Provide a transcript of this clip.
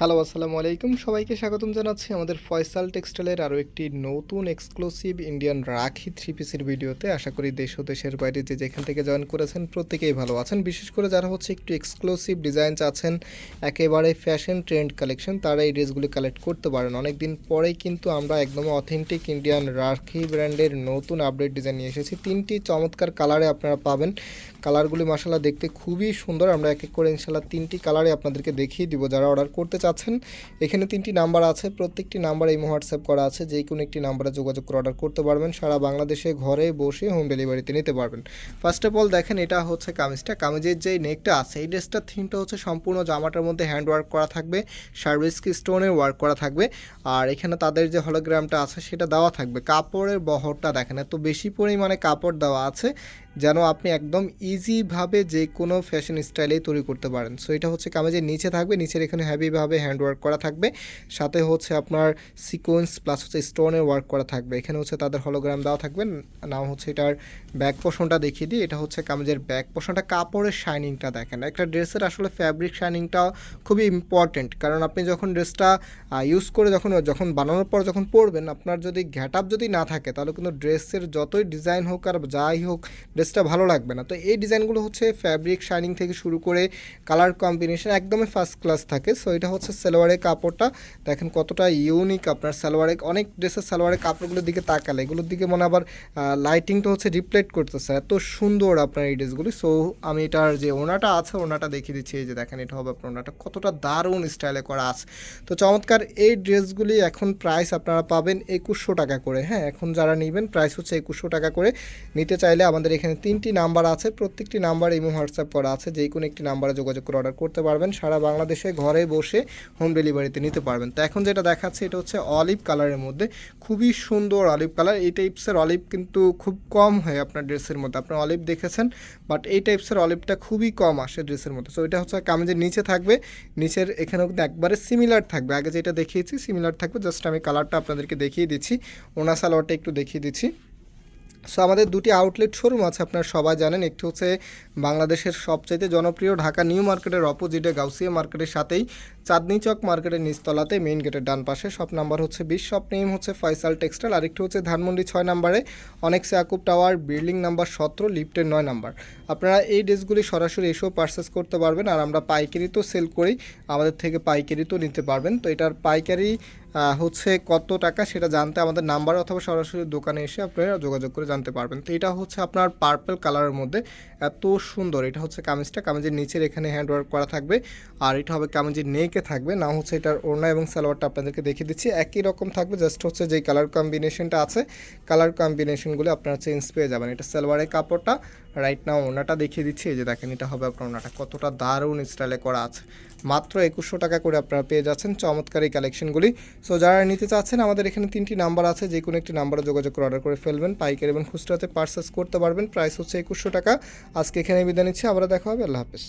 Hello আসসালামু আলাইকুম। সবাইকে স্বাগতম জানাচ্ছি আমাদের ফয়সাল টেক্সটাইলের আরও একটি নতুন এক্সক্লুসিভ ইন্ডিয়ান রাখি থ্রি পিসের ভিডিওতে। আশা করি দেশ ও দেশের বাইরে যে যেখান থেকে জয়েন করেছেন প্রত্যেকেই ভালো আছেন। বিশেষ করে যারা হচ্ছে একটু এক্সক্লুসিভ ডিজাইন চাচ্ছেন একেবারে ফ্যাশন ট্রেন্ড কালেকশন তারা এই ড্রেসগুলি কালেক্ট করতে পারেন। অনেক দিন পরেই কিন্তু আমরা একদম অথেন্টিক ইন্ডিয়ান রাখি ব্র্যান্ডের নতুন আপডেট ডিজাইন নিয়ে এসেছি। তিনটি চমৎকার কালারে আপনারা পাবেন। কালারগুলি মাসাল্লাহ দেখতে খুবই সুন্দর। আমরা এক এক করে ইনশাল্লাহ তিনটি কালারে আপনাদেরকে দেখিয়ে দিব। যারা অর্ডার করতে চাচ্ছেন। এখানে তিনটি নাম্বার আছে, প্রত্যেকটি নাম্বার এই হোয়াটসঅ্যাপ করা আছে, যে কোনো একটি নাম্বারে যোগাযোগ করে অর্ডার করতে পারবেন। সারা বাংলাদেশে ঘরে বসে হোম ডেলিভারিতে নিতে পারবেন। ফার্স্ট অফ অল দেখেন, এটা হচ্ছে কামিজটা। কামিজের যে নেকটা আছে, এই ড্রেসটার থিমটা হচ্ছে সম্পূর্ণ জামাটার মধ্যে হ্যান্ড ওয়ার্ক করা থাকবে সার্ভিস কি স্টোনের ওয়ার্ক করা থাকবে, আর এখানে তাদের যে হলোগ্রামটা আছে, সেটা দেওয়া থাকবে। কাপড়ের বহরটা দেখেন, এত বেশি পরিমাণে কাপড় দেওয়া আছে যেন আপনি একদম ইজিভাবে যে কোনো ফ্যাশন স্টাইলেই তৈরি করতে পারেন। সো এটা হচ্ছে কামেজের নিচে থাকবে, নিচের এখানে হ্যাভিভাবে হ্যান্ড ওয়ার্ক করা থাকবে। সাথে হচ্ছে আপনার সিকোয়েন্স প্লাস হচ্ছে স্টোনের ওয়ার্ক করা থাকবে। এখানে হচ্ছে তাদের হলোগ্রাম দেওয়া থাকবে। নাম হচ্ছে এটার ব্যাক পোষণটা দেখিয়ে দিই। এটা হচ্ছে কামেজের ব্যাক পোষণটা কাপড়ের শাইনিংটা দেখেন। একটা ড্রেসের আসলে ফ্যাব্রিক শাইনিংটা খুবই ইম্পর্টেন্ট কারণ আপনি যখন ড্রেসটা ইউজ করে যখন যখন বানানোর পর যখন পরবেন, আপনার যদি ঘ্যাটআপ যদি না থাকে, তাহলে কিন্তু ড্রেসের যতই ডিজাইন হোক আর যাই হোক ড্রেসটা ভালো লাগবে না। তো এই ডিজাইনগুলো হচ্ছে ফ্যাব্রিক শাইনিং থেকে শুরু করে কালার কম্বিনেশন একদমই ফার্স্ট ক্লাস থাকে। সো এটা হচ্ছে সালোয়ারের কাপড়টা। দেখেন কতটা ইউনিক আপনার সালোয়ারে অনেক ড্রেসের সালোয়ারের কাপড়গুলোর দিকে তাকালে। এগুলোর দিকে মনে আবার লাইটিংটা হচ্ছে রিফ্লেক্ট করতেছে। এত সুন্দর আপনার এই ড্রেসগুলি সো আমি এটার যে ওনাটা আছে, ওনাটা দেখিয়ে দিচ্ছি। এই যে দেখেন, এটা হবে আপনার ওনাটা। কতটা দারুণ স্টাইলে করা আছে। তো চমৎকার, এই ড্রেসগুলি এখন প্রাইস আপনারা পাবেন একুশশো টাকা করে। হ্যাঁ এখন যারা নেবেন প্রাইস হচ্ছে একুশশো টাকা করে। নিতে চাইলে আমাদের এখানে তিনটি নাম্বার আছে, প্রত্যেকটি নাম্বার ইমো হোয়াটসঅ্যাপ করা আছে যে কোনো একটি নাম্বারে যোগাযোগ করে অর্ডার করতে পারবেন। সারা বাংলাদেশে ঘরে বসে হোম ডেলিভারিতে নিতে পারবেন। তো এখন যেটা দেখাচ্ছে, এটা হচ্ছে অলিভ কালারের মধ্যে। খুবই সুন্দর অলিভ কালার। এই টাইপসের অলিভ কিন্তু খুব কম হয় আপনার ড্রেসের মধ্যে। আপনার অলিভ দেখেছেন, বাট এই টাইপসের অলিভটা খুবই কম আসে ড্রেসের মধ্যে। সো এটা হচ্ছে কামিজের নিচে থাকবে। নিচের এখানেও কিন্তু একবারে সিমিলার থাকবে। আগে যেটা দেখিয়েছি সিমিলার থাকবে। জাস্ট আমি কালারটা আপনাদেরকে দেখিয়ে দিচ্ছি। ওনা সালোয়ারটা একটু দেখিয়ে দিচ্ছি। সো আমাদের দুটি আউটলেট শোরুম আছে, আপনারা সবাই জানেন। একটি হচ্ছে বাংলাদেশের সবচাইতে জনপ্রিয় ঢাকা নিউ মার্কেটের অপোজিটে গাউসিয়া মার্কেটের সাথেই চাঁদনি চক মার্কেটের নিচতলাতে মেইন গেটের ডান পাশে। শপ নাম্বার হচ্ছে বিশ শপ নেম হচ্ছে ফয়সাল টেক্সটাইল আরেকটি হচ্ছে ধানমন্ডি ছয় নাম্বারে অনেক আকুব টাওয়ার বিল্ডিং নাম্বার সতেরো লিফটের নয় নাম্বার। আপনারা এই ড্রেসগুলি সরাসরি এসেও পারচেস করতে পারবেন, আর আমরা পাইকারি তো সেল করি, আমাদের থেকে পাইকারি তো নিতে পারবেন। তো এটার পাইকারি হচ্ছে কত টাকা সেটা জানতে আমাদের নাম্বার অথবা সরাসরি দোকানে এসে আপনারা যোগাযোগ করে জানতে পারবেন। তো এটা হচ্ছে আপনার পার্পল কালারের মধ্যে এত সুন্দর। এটা হচ্ছে কামিজটা। কামিজের নিচের এখানে হ্যান্ড ওয়ার্ক করা থাকবে। আর এটা হবে কামিজের নেকে থাকবে। না হচ্ছে এটার ওড়না এবং সালোয়ারটা আপনাদেরকে দেখিয়ে দিচ্ছি। একই রকম থাকবে। জাস্ট হচ্ছে যেই কালার কম্বিনেশনটা আছে কালার কম্বিনেশনগুলো আপনারা চেঞ্জ পেয়ে যাবেন। এটা সালোয়ারের কাপড়টা। রাইট নাও ওনাটা দেখিয়ে দিচ্ছি। এই যে দেখেন, এটা হবে আপনার ওনাটা কতটা দারুণ স্টাইলে করা আছে। মাত্র একুশশো টাকা করে আপনারা পেয়ে যাচ্ছেন চমৎকার এই কালেকশনগুলি সো যারা নিতে চাচ্ছেন, আমাদের এখানে তিনটি নাম্বার আছে, যে কোনো একটি নাম্বারে যোগাযোগ করে অর্ডার করে ফেলবেন। পাইকারি এবং খুচরাতে পার্সেস করতে পারবেন। প্রাইস হচ্ছে একুশশো টাকা। আজকে এখানে বিদায় নিচ্ছি আবার দেখা হবে। আল্লাহ হাফেজ।